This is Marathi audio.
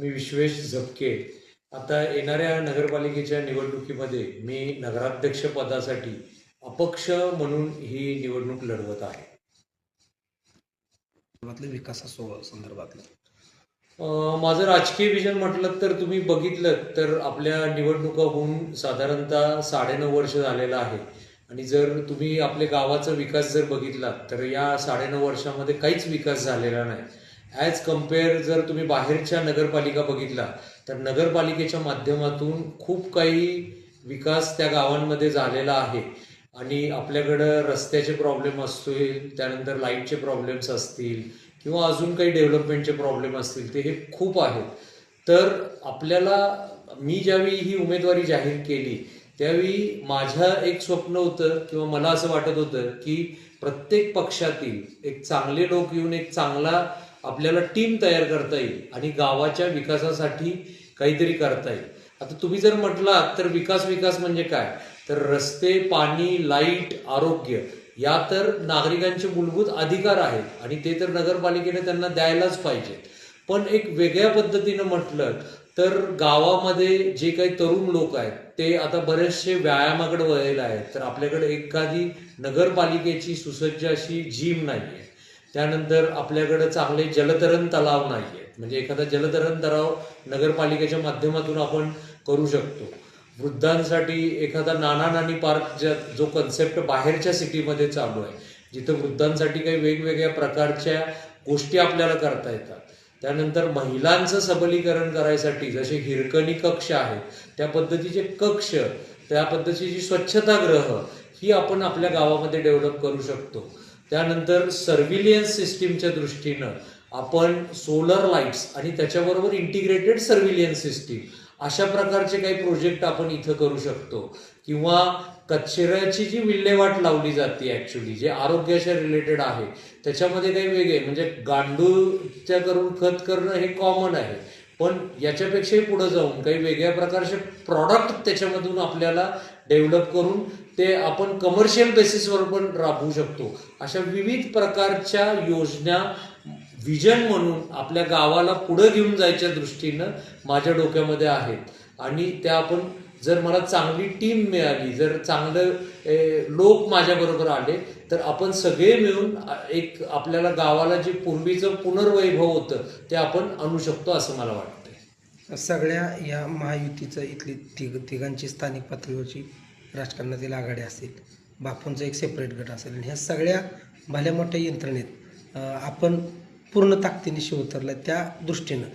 मी विश्वेश झपके. आता येणाऱ्या नगरपालिकेच्या निवडणुकीमध्ये मी नगराध्यक्ष पदासाठी अपक्ष म्हणून ही निवडणूक लढवत आहे. संदर्भातलं? माझं राजकीय विजन म्हटलं तर तुम्ही बघितलं तर आपल्या निवडणुका होऊन साधारणतः साडेनऊ वर्ष झालेलं आहे. आणि जर तुम्ही आपल्या गावाचा विकास जर बघितला तर या साडेनऊ वर्षामध्ये काहीच विकास झालेला नाही. ॲज कंपेअर जर तुम्ही बाहेरच्या नगरपालिका बघितला तर नगरपालिकेच्या माध्यमातून खूप काही विकास त्या गावांमध्ये झालेला आहे. आणि आपल्याकडं रस्त्याचे प्रॉब्लेम असतील त्यानंतर लाईटचे प्रॉब्लेम्स असतील किंवा अजून काही डेव्हलपमेंटचे प्रॉब्लेम असतील ते हे खूप आहेत. तर आपल्याला मी ज्यावेळी ही उमेदवारी जाहीर केली त्यावेळी माझ्या एक स्वप्न होतं किंवा मला असं वाटत होतं की प्रत्येक पक्षातील एक चांगले लोक येऊन एक चांगला आपल्याला टीम तयार करता येईल आणि गावाच्या विकासासाठी काहीतरी करता येईल. आता तुम्ही जर म्हटलात तर विकास विकास म्हणजे काय? तर रस्ते पाणी लाइट आरोग्य या तर नागरिकांचे मूलभूत अधिकार आहेत आणि ते तर नगरपालिकेने त्यांना द्यायलाच पाहिजेत पण एक वेगळ्या पद्धतीनं म्हटलं तर गावामध्ये जे काही तरुण लोक आहेत ते आता बरेचसे व्यायामाकडे वळलेले आहेत. तर आपल्याकडे एखादी नगरपालिकेची सुसज्ज अशी जिम नाही आहे त्यानंतर आपल्याकडे चांगले जलतरण तलाव नाही आहेत म्हणजे एखादा जलतरण तलाव नगरपालिकेच्या माध्यमातून आपण करू शकतो. वृद्धांसाठी एखादा नाना नानी पार्क ज्या जो कन्सेप्ट बाहेरच्या सिटीमध्ये चालू आहे जिथं वृद्धांसाठी काही वेगवेगळ्या प्रकारच्या गोष्टी आपल्याला करता येतात. त्यानंतर महिलांचं सबलीकरण करायसाठी जसे हिरकणी कक्ष आहेत त्या पद्धतीचे कक्ष त्या पद्धतीची स्वच्छतागृह ही आपण आपल्या गावामध्ये डेव्हलप करू शकतो. त्यानंतर सर्व्हिलियन्स सिस्टीमच्या दृष्टीनं आपण सोलर लाईट्स आणि त्याच्याबरोबर इंटिग्रेटेड सर्व्हिलियन्स सिस्टीम अशा प्रकारचे काही प्रोजेक्ट आपण इथं करू शकतो. किंवा कचऱ्याची जी विल्हेवाट लावली जाते ॲक्च्युली जे आरोग्याच्या रिलेटेड आहे त्याच्यामध्ये काही वेगळे म्हणजे गांडूळच्या करून खत करणं हे कॉमन आहे. पण याच्यापेक्षाही पुढे जाऊन काही वेगळ्या प्रकारचे प्रॉडक्ट त्याच्यामधून आपल्याला डेव्हलप करून ते आपण कमर्शियल बेसिसवर पण राबवू शकतो. अशा विविध प्रकारच्या योजना विजन म्हणून आपल्या गावाला पुढं घेऊन जायच्या दृष्टीनं माझ्या डोक्यामध्ये आहेत. आणि त्या आपण जर मला चांगली टीम मिळाली जर चांगलं लोक माझ्याबरोबर आले तर आपण सगळे मिळून एक आपल्याला गावाला जे पूर्वीचं पुनर्वैभव होतं ते आपण आणू शकतो असं मला वाटतं. सगळ्या या महायुतीचं इथली तिघ तिघांची स्थानिक पातळीवरची राजकारणातील आघाडी असेल बापूंचा एक सेपरेट गट असेल आणि ह्या सगळ्या भल्या मोठ्या यंत्रणेत आपण पूर्ण ताकदीने शिव उतरल्या त्या दृष्टीनं.